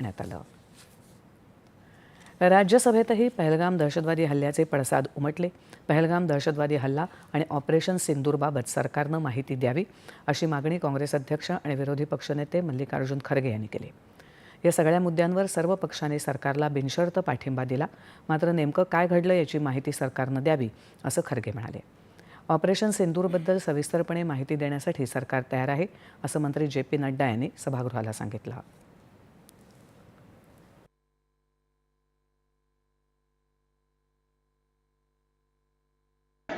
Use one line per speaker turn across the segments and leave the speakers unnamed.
करण्यात आलं राज्यसभेतही पहलगाम दहशतवादी हल्ल्याचे पडसाद उमटले. पहलगाम दहशतवादी हल्ला आणि ऑपरेशन सिंदूरबाबत सरकारनं माहिती द्यावी अशी मागणी काँग्रेस अध्यक्ष आणि विरोधी पक्षनेते मल्लिकार्जुन खरगे यांनी केली. या सगळ्या मुद्द्यांवर सर्व पक्षांनी सरकारला बिनशर्त पाठिंबा दिला. मात्र नेमकं काय घडलं याची माहिती सरकारनं द्यावी असं खरगे म्हणाले. ऑपरेशन सिंदूरबद्दल सविस्तरपणे माहिती देण्यासाठी सरकार तयार आहे असं मंत्री जे पी नड्डा यांनी सभागृहाला सांगितलं.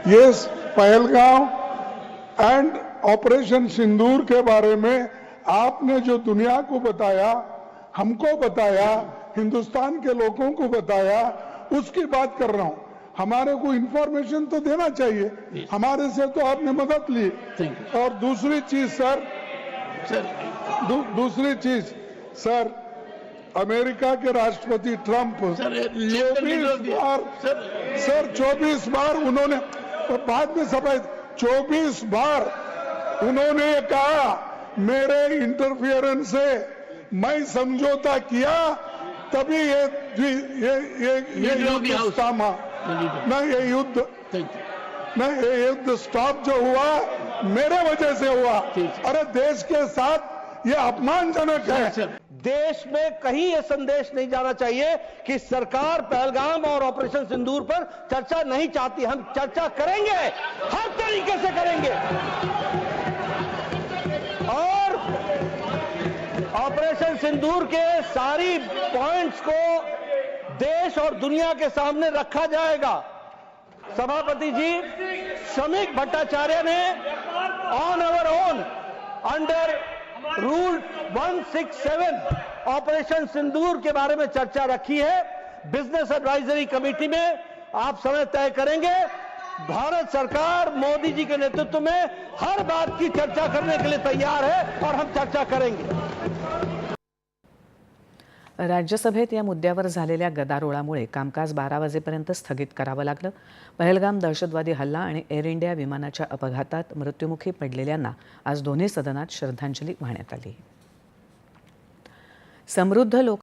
ये पहलगांव एंड ऑपरेशन सिंदूर के बारे में आपने जो दुनिया को बताया हमको बताया हिंदुस्तान के लोगों को बताया उसकी बात कर रहा हूँ। हमारे को इंफॉर्मेशन तो देना चाहिए। हमारे से तो आपने मदद ली। और दूसरी चीज़ सर। दू, दूसरी चीज़ सर अमेरिका के राष्ट्रपति ट्रंप।
सर
चौबीस बार
सर
चौबीस बार उन्होंने बाद में सफ़ाई। 24 बार उन्होंने कहा मेरे इंटरफियरेंस से मैं समझौता किया तभी ये ये ये ये, युद्ध. थामा. न ये युद्ध। न ये युद्ध स्टॉप जो हुआ मेरे वजह से हुआ। अरे देश के साथ ये अपमानजनक है।
देश में कहीं यह संदेश नहीं जाना चाहिए कि सरकार पहलगाम और ऑपरेशन सिंदूर पर चर्चा नहीं चाहती। हम चर्चा करेंगे, हर तरीके से करेंगे। और ऑपरेशन सिंदूर के सारी पॉइंट्स को देश और दुनिया के सामने रखा जाएगा। सभापति जी, श्रमिक भट्टाचार्य ने on our own under rule 167 operation Sindoor के बारे में चर्चा रखी है। बिज़नेस एडवाइजरी कमेटी में आप समय तय करेंगे। भारत सरकार मोदी जी के नेतृत्व में हर बात की चर्चा करने के लिए तैयार है और हम चर्चा करेंगे।
राज्यसभेत या मुद्द्यावर झालेल्या गदारोळामुळे कामकाज बारा वाजेपर्यंत स्थगित करावं लागलं. पहलगाम दहशतवादी हल्ला आणि एअर इंडिया विमानाच्या अपघातात मृत्युमुखी पडलेल्यांना आज दोन्ही सदनात श्रद्धांजली वाहण्यात आली. समृद्ध लोक